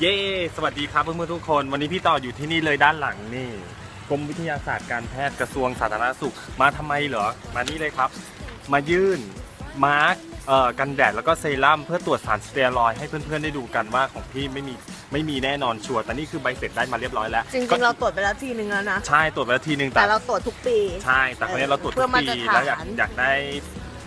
เย้ สวัสดีครับเพื่อนๆทุกคน วันนี้พี่ต่ออยู่ที่นี่เลยด้านหลังนี่กรมวิทยาศาสตร์การแพทย์กระทรวงสาธารณสุข มาทำไมเหรอ มานี่เลยครับ มายื่น มาร์กเอ่อกันแดดแล้วก็เซรั่มเพื่อตรวจสารสเตียรอยด์ให้เพื่อนๆได้ดูกันว่าของพี่ไม่มีไม่มีแน่นอนชัวร์แต่นี่คือใบเสร็จได้มาเรียบร้อยแล้วจริก็งๆเราตรวจไปแล้วทีนึงแล้วนะ ใช่ตรวจไปแล้วทีนึงแต่เราตรวจทุกปี ใช่แต่ครั้งนี้เราตรวจเพื่ทุอกมาปีตรฐาน แล้วอยากอยากได้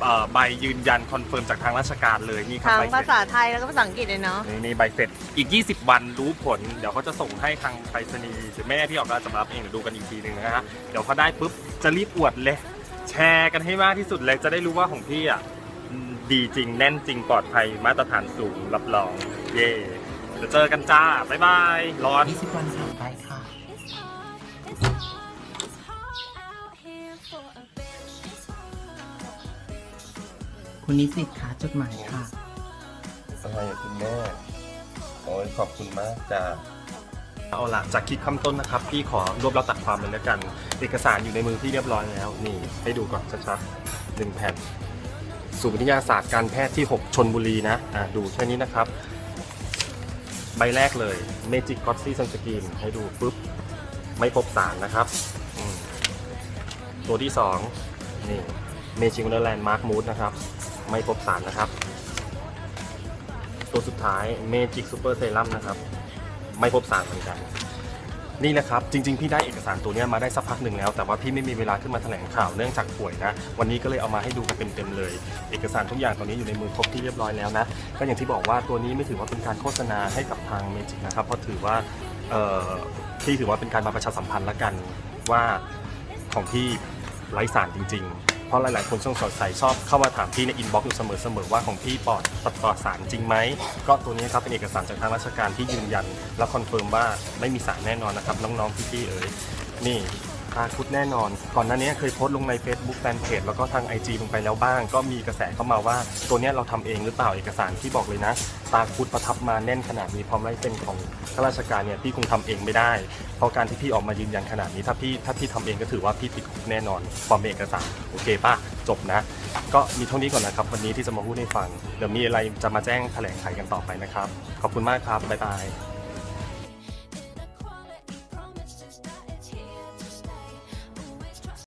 เอ่อใบยืนยันคอนเฟิร์มจากทางราชการเลยนี่ครับทั้งใบเสภาร็จ ษาไทยแล้วก็ภาษาอังกฤษเลยเนาะ นี่นี่ใบเสร็จอีก 20 วันรู้ผล เดี๋ยวเขาจะส่งให้ทางไปรษณีย์หรือแม่พี่ออกก็จะมารับเองเดี๋ยวดูกันอีกทีหนึ่งนะฮะเดี๋ยวเขาได้ปุ๊บจะรีบอวดเลย แชร์กันให้มากที่สุดเลยจะได้รู้ว่าของพี่อะอืมดีจริงแน่นจริงปลอดภัยมาตรฐานสูงรับรอง เย่เดี๋ยวเจอกันจ้า บ๊ายบายร้อน 20วันผ่านไปค่ะ คุณนิสิตคะจดหมายค่ะ อะไรอะคุณแม่ โอ้ยขอบคุณมากจ้าเอาละจากคลิปข้าต้นนะครับ พี่ขอรวบแล้วตัดความเลยแล้วกัน เอกสารอยู่ในมือพี่เรียบร้อยแล้ว นี่ ให้ดูก่อนชัดๆหนึ่งแผ่นศูนย์วิทยาศาสตร์การแพทย์ที่ 6 ชนบุรีนะอะดูแค่นี้นะครับ ใบแรกเลย Magic g o d s y Sunscreen ให้ดูปุ๊บ ไม่พบสารนะครับอืมตัวที่ 2 นี่ Magic Wonderland Mark Mood นะครับ ไม่พบสารนะครับ ตัวสุดท้าย Magic Super Serum นะครับ ไม่พบสารเหมือนกัน นี่แหละครับ จริง ๆ พี่ได้เอกสารตัวนี้มาได้สักพักหนึ่งแล้ว แต่ว่าพี่ไม่มีเวลาขึ้นมาแถลงข่าวเนื่องจากป่วยนะ วันนี้ก็เลยเอามาให้ดูกันเต็มๆเลย เอกสารทุกอย่างตอนนี้อยู่ในมือครบที่เรียบร้อยแล้วนะ ก็อย่างที่บอกว่าตัวนี้ไม่ถือว่าเป็นการโฆษณาให้กับทาง Magic นะครับ เพราะถือว่าพี่ถือว่าเป็นการมาประชาสัมพันธ์ละกันว่าของพี่ไร้สารจริง ๆ ราะหลายๆคนช่วงสดใสชอบเข้ามาถามพี่ในอินบ็อกซ์อยู่เสมอๆว่าของพี่ปลอดปลอดสารจริงไหมก็ตัวนี้ครับเป็นเอกสารจากทางราชการที่ยืนยัน และคอนเฟิร์มว่าไม่มีสารแน่นอนนะครับน้องๆพี่ๆเอ๋ยนี่ ตาคุดแน่นอน ก่อนหน้านี้เคยโพสต์ลงใน Facebook แฟนเพจแล้วก็ทาง IG ลงไปแล้วบ้าง ก็มีกระแสเข้ามาว่า ตัวเนี้ยเราทำเองหรือเปล่าเอกสารที่บอกเลยนะ ตาคุดประทับมาแน่นขนาดนี้พร้อมลายเซ็นของข้าราชการเนี่ยพี่คงทำเองไม่ได้ เพราะการที่พี่ออกมายืนยันขนาดนี้ถ้าพี่ถ้าพี่ทำเองก็ถือว่าพี่ติดคุกแน่นอนความเป็นเอกสารโอเคป่ะจบนะ ก็มีเท่านี้ก่อนนะครับ วันนี้ที่จะมาพูดให้ฟังเดี๋ยวมีอะไรจะมาแจ้งแถลงไขกันต่อไปนะครับ ขอบคุณมากครับบ๊ายบาย